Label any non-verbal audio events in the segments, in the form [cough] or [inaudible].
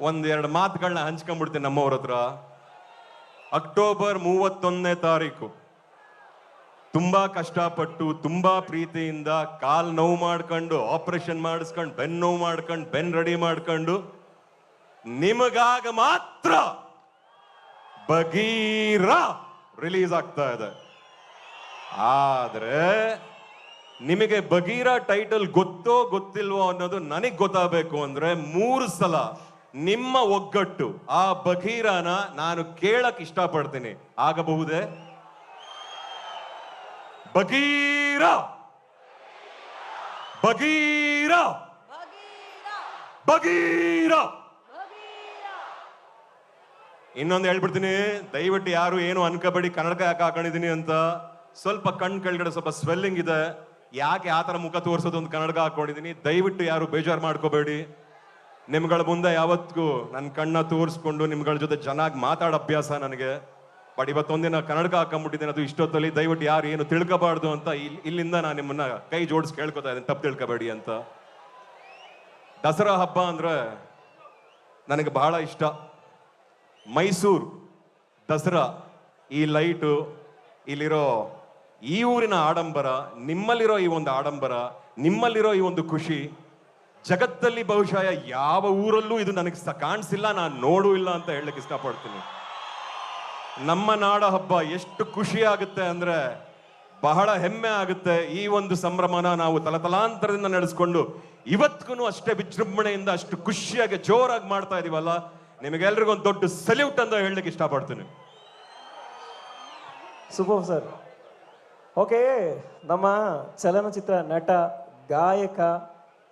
ಒಂದೆರಡು ಮಾತುಗಳನ್ನ ಹಂಚ್ಕೊಂಡ್ಬಿಡ್ತೀನಿ ನಮ್ಮವ್ರ ಹತ್ರ. ಅಕ್ಟೋಬರ್ ಮೂವತ್ತೊಂದನೇ ತಾರೀಕು. ತುಂಬಾ ಕಷ್ಟಪಟ್ಟು, ತುಂಬಾ ಪ್ರೀತಿಯಿಂದ ಕಾಲ್ ನೋವು ಮಾಡ್ಕೊಂಡು, ಆಪರೇಷನ್ ಮಾಡಿಸ್ಕೊಂಡು ಬೆನ್ ನೋವು ಮಾಡ್ಕೊಂಡು ಬೆನ್ ರೆಡಿ ಮಾಡ್ಕೊಂಡು, ನಿಮಗಾಗ ಮಾತ್ರ ಬಗೀರ ರಿಲೀಸ್ ಆಗ್ತಾ ಇದೆ. ಆದ್ರೆ ನಿಮಗೆ ಬಗೀರ ಟೈಟಲ್ ಗೊತ್ತೋ ಗೊತ್ತಿಲ್ವೋ ಅನ್ನೋದು ನನಗ್ ಗೊತ್ತಾಗಬೇಕು ಅಂದ್ರೆ ಮೂರು ಸಲ ನಿಮ್ಮ ಒಗ್ಗಟ್ಟು, ಆ ಬಖೀರಾನ ನಾನು ಕೇಳಕ್ ಇಷ್ಟಪಡ್ತೀನಿ. ಆಗಬಹುದೇ? ಬಗೀರ ಬಗೀರ ಬಗೀರ ಇನ್ನೊಂದು ಹೇಳ್ಬಿಡ್ತೀನಿ, ದಯವಿಟ್ಟು ಯಾರು ಏನು ಅನ್ಕೋಬೇಡಿ ಕನ್ನಡಕ ಯಾಕೆ ಹಾಕೊಂಡಿದೀನಿ ಅಂತ. ಸ್ವಲ್ಪ ಕಣ್ ಕೆಳಗಡೆ ಸ್ವಲ್ಪ ಸ್ವೆಲ್ಲಿಂಗ್ ಇದೆ. ಯಾಕೆ ಆ ಥರ ಮುಖ ತೋರಿಸೋದು ಒಂದು ಕನ್ನಡಕ ಹಾಕೊಂಡಿದೀನಿ ದಯವಿಟ್ಟು ಯಾರು ಬೇಜಾರು ಮಾಡ್ಕೋಬೇಡಿ. ನಿಮ್ಗಳ ಮುಂದೆ ಯಾವತ್ತಿಗೂ ನನ್ನ ಕಣ್ಣ ತೋರಿಸ್ಕೊಂಡು ನಿಮ್ಗಳ ಜೊತೆ ಚೆನ್ನಾಗಿ ಮಾತಾಡೋ ಅಭ್ಯಾಸ ನನಗೆ. ಬಟ್ ಇವತ್ತೊಂದಿನ ಕನ್ನಡಕ ಹಾಕೊಂಡ್ಬಿಟ್ಟಿದ್ದೇನೆ, ಅದು ಇಷ್ಟೊತ್ತಲ್ಲಿ ದಯವಿಟ್ಟು ಯಾರು ಏನು ತಿಳ್ಕೋಬಾರ್ದು ಅಂತ ಇಲ್- ಇಲ್ಲಿಂದ ನಾನು ನಿಮ್ಮನ್ನ ಕೈ ಜೋಡಿಸಿ ಕೇಳ್ಕೊತಾ ಇದ್ದೀನಿ, ತಪ್ಪು ತಿಳ್ಕೊಬೇಡಿ ಅಂತ. ದಸರಾ ಹಬ್ಬ ಅಂದ್ರೆ ನನಗೆ ಬಹಳ ಇಷ್ಟ. ಮೈಸೂರು ದಸರಾ, ಈ ಲೈಟು, ಇಲ್ಲಿರೋ ಈ ಊರಿನ ಆಡಂಬರ, ನಿಮ್ಮಲ್ಲಿರೋ ಈ ಒಂದು ಆಡಂಬರ, ನಿಮ್ಮಲ್ಲಿರೋ ಈ ಒಂದು ಖುಷಿ ಜಗತ್ತಲ್ಲಿ ಬಹುಶಃ ಯಾವ ಊರಲ್ಲೂ ಇದು ನನಗೆ ಕಾಣಿಸಿಲ್ಲ, ನಾನು ನೋಡು ಇಲ್ಲ ಅಂತ ಹೇಳಕ್ ಇಷ್ಟಪಡ್ತೀನಿ. ನಮ್ಮ ನಾಡ ಹಬ್ಬ ಎಷ್ಟು ಖುಷಿ ಆಗುತ್ತೆ ಅಂದ್ರೆ ಬಹಳ ಹೆಮ್ಮೆ ಆಗುತ್ತೆ. ಈ ಒಂದು ಸಂಭ್ರಮನ ನಾವು ತಲತಲಾಂತರದಿಂದ ನಡೆಸ್ಕೊಂಡು ಇವತ್ತಿಗೂ ಅಷ್ಟೇ ವಿಜೃಂಭಣೆಯಿಂದ ಅಷ್ಟು ಖುಷಿಯಾಗಿ ಜೋರಾಗಿ ಮಾಡ್ತಾ ಇದೀವಲ್ಲ. ನಿಮಗೆಲ್ರಿಗೂ ಒಂದು ದೊಡ್ಡ ಸಲ್ಯೂಟ್ ಅಂತ ಹೇಳಲಿಕ್ಕೆ ಇಷ್ಟಪಡ್ತೀನಿ. Super sir. ಓಕೆ ನಮ್ಮ ಚಲನಚಿತ್ರ ನಟ, ಗಾಯಕ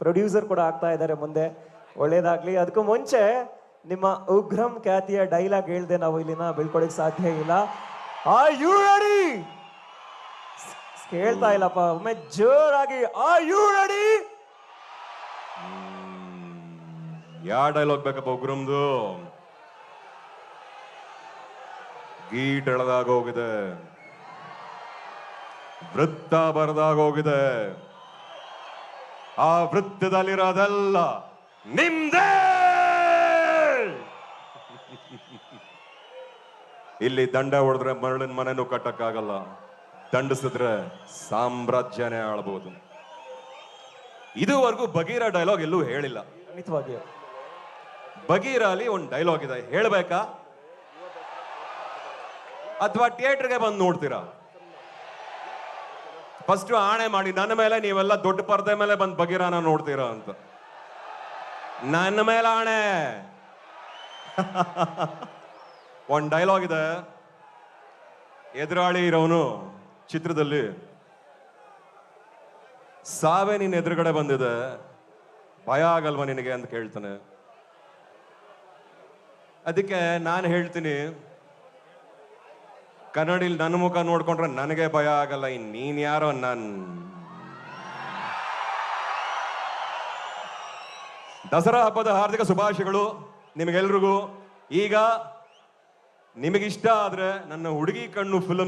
ಪ್ರೊಡ್ಯೂಸರ್ ಕೂಡ ಆಗ್ತಾ ಇದ್ದಾರೆ ಮುಂದೆ. ಒಳ್ಳೇದಾಗ್ಲಿ. ಅದಕ್ಕೂ ಮುಂಚೆ ನಿಮ್ಮ ಉಗ್ರಂ ಖ್ಯಾತಿಯ ಡೈಲಾಗ್ ಹೇಳ್ದೆ ನಾವು ಇಲ್ಲಿನ ಬೀಳ್ಕೊಡಕ್ ಸಾಧ್ಯ ಇಲ್ಲ. ಆ ಯು ರೆಡಿ ಕೇಳ್ತಾ ಇಲ್ಲಪ್ಪ. ಒಮ್ಮೆ ಜೋರಾಗಿ ಆ ಯು ರೆಡಿ ಯಾ ಡೈಲಾಗ್ ಬೇಕಪ್ಪ ಉಗ್ರಮ್ದು ಗೀಟ್ ಹೋಗಿದೆ. ವೃತ್ತ ಬರದಾಗ ಹೋಗಿದೆ. ಆ ವೃತ್ತದಲ್ಲಿರೋದೆಲ್ಲ ನಿಮ್ದೇ! ಇಲ್ಲಿ ದಂಡ ಹೊಡೆದ್ರೆ ಮರಳಿನ ಮನೆನೂ ಕಟ್ಟಕ್ಕಾಗಲ್ಲ. ದಂಡಿಸಿದ್ರೆ ಸಾಮ್ರಾಜ್ಯನೇ ಆಳ್ಬಹುದು ಇದುವರೆಗೂ ಬಗೀರ ಡೈಲಾಗ್ ಎಲ್ಲೂ ಹೇಳಿಲ್ಲ. ಖಂಡಿತವಾಗಿ. ಬಗೀರ ಅಲ್ಲಿ ಒಂದು ಡೈಲಾಗ್ ಇದೆ. ಹೇಳ್ಬೇಕಾ? ಅಥವಾ ಥಿಯೇಟರ್ಗೆ ಬಂದು ನೋಡ್ತೀರಾ? ಫಸ್ಟ್ ಆಣೆ ಮಾಡಿ, ನನ್ನ ಮೇಲೆ ನೀವೆಲ್ಲ ದೊಡ್ಡ ಪರದೆ ಮೇಲೆ ಬಂದು ಬಗೀರಾನ ನೋಡ್ತೀರಾ ಅಂತ. ನನ್ನ ಮೇಲೆ ಆಣೆ. [laughs] ಒಂದು ಡೈಲಾಗ್ ಇದೆ. ಎದುರಾಳಿ ಇರೋನು ಚಿತ್ರದಲ್ಲಿ. ಸಾವೇ ನಿನ್ನ ಎದುರುಗಡೆ ಬಂದಿದೆ. ಭಯ ಆಗಲ್ವಾ ನಿನಗೆ ಅಂತ ಕೇಳ್ತಾನೆ. ಅದಕ್ಕೆ ನಾನು ಹೇಳ್ತೀನಿ ಕನ್ನಡಿಲ್ ನನ್ನ ಮುಖ ನೋಡ್ಕೊಂಡ್ರೆ ನನಗೆ ಭಯ ಆಗಲ್ಲ, ಇನ್ ನೀನ್ ಯಾರೋ ನನ್. ದಸರಾ ಹಬ್ಬದ ಹಾರ್ದಿಕ ಶುಭಾಶಯಗಳು ನಿಮಗೆಲ್ರಿಗೂ. ಈಗ ನಿಮಗಿಷ್ಟ ಆದ್ರೆ ನನ್ನ ಹುಡುಗಿ ಕಣ್ಣು ಫಿಲಂ